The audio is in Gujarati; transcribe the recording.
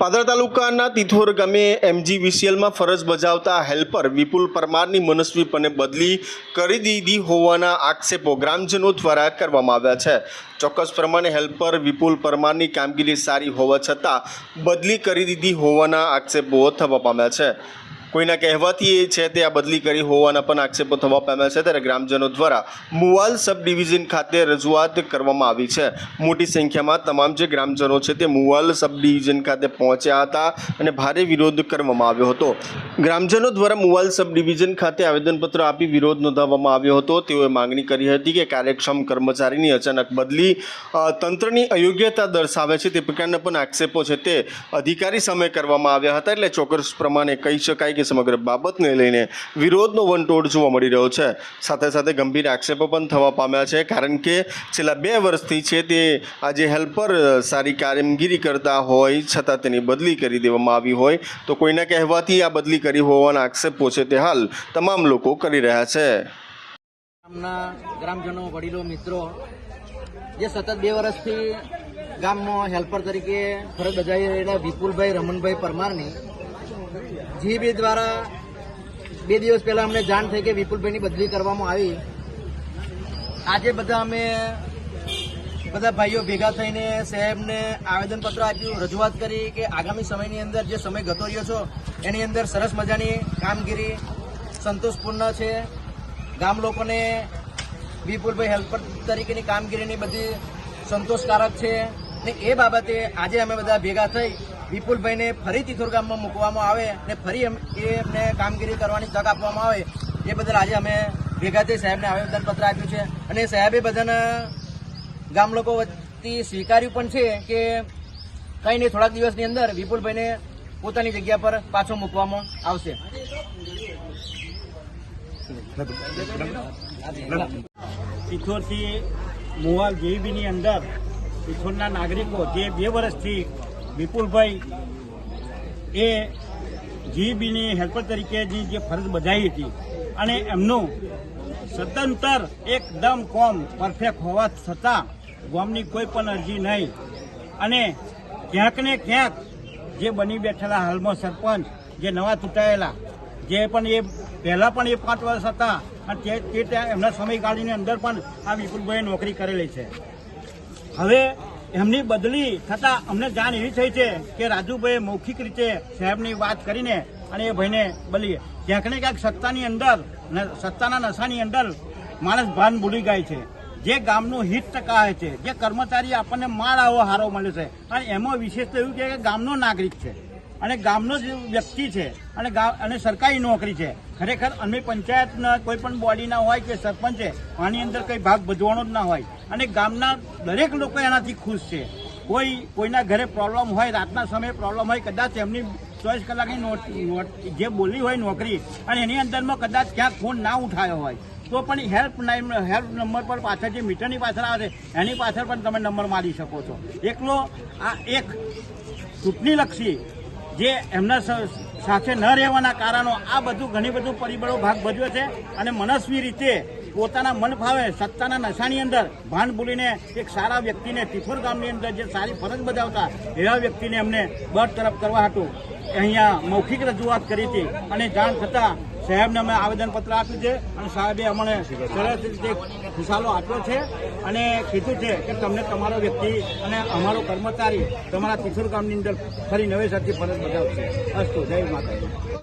પાદર તાલુકાના તિથોર ગામે એમજીવીસીએલમાં ફરજ બજાવતા હેલ્પર વિપુલ પરમારની મનસ્વીપણે બદલી કરી દીધી હોવાના આક્ષેપો ગ્રામજનો દ્વારા કરવામાં આવ્યા છે. ચોક્કસ પ્રમાણે હેલ્પર વિપુલ પરમારની કામગીરી સારી હોવા છતાં બદલી કરી દીધી હોવાના આક્ષેપો થવા પામ્યા છે. કોઈના કહેવાથી એ છે તે આ બદલી કરી હોવાના પણ આક્ષેપો થવા પામ્યા છે ત્યારે ગ્રામજનો દ્વારા મુવાલ સબ ડિવિઝન ખાતે રજૂઆત કરવામાં આવી છે. મોટી સંખ્યામાં તમામ જે ગ્રામજનો છે તે મુવાલ સબ ડિવિઝન ખાતે પહોંચ્યા હતા અને ભારે વિરોધ કરવામાં આવ્યો હતો. ગ્રામજનો દ્વારા મુવાલ સબ ડિવિઝન ખાતે આવેદનપત્ર આપી વિરોધ નોંધાવવામાં આવ્યો હતો. તેઓએ માંગણી કરી હતી કે કાર્યક્ષમ કર્મચારીની અચાનક બદલી તંત્રની અયોગ્યતા દર્શાવે છે તે પ્રકારના પણ આક્ષેપો છે તે અધિકારી સામે કરવામાં આવ્યા હતા. એટલે ચોક્કસ પ્રમાણે કહી શકાય કે સમગ્ર બાબતને લઈને વિરોધનો વંટોળ જોવા મળી રહ્યો છે. સાથે સાથે ગંભીર આક્ષેપો પણ થવા પામ્યા છે, કારણ કે છેલ્લા બે વર્ષથી છે તે આજે હેલ્પર સારી કામગીરી કરતા હોય, છતાં તેની બદલી કરી દેવામાં આવી હોય, તો કોઈના કહેવાથી આ બદલી કરી હોવાના આક્ષેપો છે તે હાલ તમામ લોકો કરી રહ્યા છે. ગામના ગ્રામજનો, વડીલો, મિત્રો, જે સતત બે વર્ષથી ગામમાં હેલ્પર તરીકે ફરજ બજાવી રહેલા વિપુલભાઈ, રમણભાઈ પરમારની જીબી દ્વારા બે દિવસ પહેલા અમને જાણ થઈ કે વિપુલભાઈની બદલી કરવામાં આવી. આજે બધા અમે બધા ભાઈઓ ભેગા થઈને સાહેબને આવેદનપત્ર આપ્યું, રજૂઆત કરી કે આગામી સમયની અંદર જે સમય ગતો રહ્યો છો, એની અંદર સરસ મજાની કામગીરી સંતોષપૂર્ણ છે. ગામ લોકોને વિપુલભાઈ હેલ્પર તરીકેની કામગીરીની બધી સંતોષકારક છે. ને એ બાબતે આજે અમે બધા ભેગા થઈ વિપુલભાઈને ફરી તિથોર ગામમાં મૂકવામાં આવે અને ફરી એ એમને કામગીરી કરવાની તક આપવામાં આવે, એ બદલ આજે અમે ભેગાથી સાહેબને આવેદનપત્ર આપ્યું છે. અને સાહેબે બધાના ગામ લોકો વતી સ્વીકાર્યું પણ છે કે કંઈ નહીં, થોડાક દિવસની અંદર વિપુલભાઈને પોતાની જગ્યા પર પાછો મૂકવામાં આવશે. ઇથોરથી મોવાલ જેવીબીની અંદર ઇથોરના નાગરિકો જે બે વર્ષથી વિપુલભાઈ, એ જીબીની હેલ્પર તરીકેની જે ફરજ બજાવી હતી. અને એમનું સદંતર એકદમ કોમ પરફેક્ટ હોવા છતાં ગોમની કોઈ પણ અરજી નહીં. અને ક્યાંક ને ક્યાંક જે બની બેઠેલા હાલમાં સરપંચ, જે નવા ચૂંટાયેલા, જે પણ એ પહેલાં પણ એ પાંચ વર્ષ હતા, અને તે એમના સમયગાળાની અંદર પણ આ વિપુલભાઈએ નોકરી કરેલી છે. હવે એમની બદલી થતાં અમને જાણ એવી થઈ છે કે રાજુભાઈએ મૌખિક રીતે સાહેબની વાત કરીને અને એ ભાઈને બદલી. ક્યાંક ને ક્યાંક સત્તાની અંદર સત્તાના નશાની અંદર માણસ ભાન ભૂલી જાય છે. જે ગામનું હિત ટકાવે છે, જે કર્મચારી આપણને માળ આવો હારો મળે છે. અને એમાં વિશેષ તો એવું કે ગામનો નાગરિક છે. અને ગામનો જ વ્યક્તિ છે અને અને સરકારી નોકરી છે. ખરેખર અમે પંચાયતના કોઈ પણ બોડીના હોય કે સરપંચ છે, આની અંદર કંઈ ભાગ ભજવાનો જ ના હોય. અને ગામના દરેક લોકો એનાથી ખુશ છે. કોઈ, કોઈના ઘરે પ્રોબ્લેમ હોય, રાતના સમયે પ્રોબ્લેમ હોય, કદાચ એમની ચોવીસ કલાકની જે બોલી હોય નોકરી, અને એની અંદરમાં કદાચ ક્યાંક ફોન ના ઉઠાયો હોય, તો પણ હેલ્પ હેલ્પ નંબર પર પાછળ જે મીટરની પાછળ આવે છે, એની પાછળ પણ તમે નંબર મારી શકો છો. એકલો આ એક ચૂંટણીલક્ષી જે એમના સાથે ન રહેવાના કારણો આ બધું ઘણી બધું પરિબળો ભાગ ભજવે છે અને મનસ્વી રીતે પોતાના મન ફાવે સત્તાના નશાની અંદર ભાન ભૂલીને એક સારા વ્યક્તિને તિથોર ગામની અંદર જે સારી ફરજ બજાવતા એવા વ્યક્તિને એમને બરતરફ કરવા હતું. અહીંયા મૌખિક રજૂઆત કરી હતી અને જાણ થતાં સાહેબને અમે આવેદનપત્ર આપ્યું છે અને સાહેબે અમને સરસ રીતે ખુશાલો આપ્યો છે અને કીધું છે કે તમને તમારો વ્યક્તિ અને અમારો કર્મચારી તમારા તિથુર ગામની અંદર ફરી નવેસરથી ફરજ બજાવશે. અસ્તુ. જય માતાજી.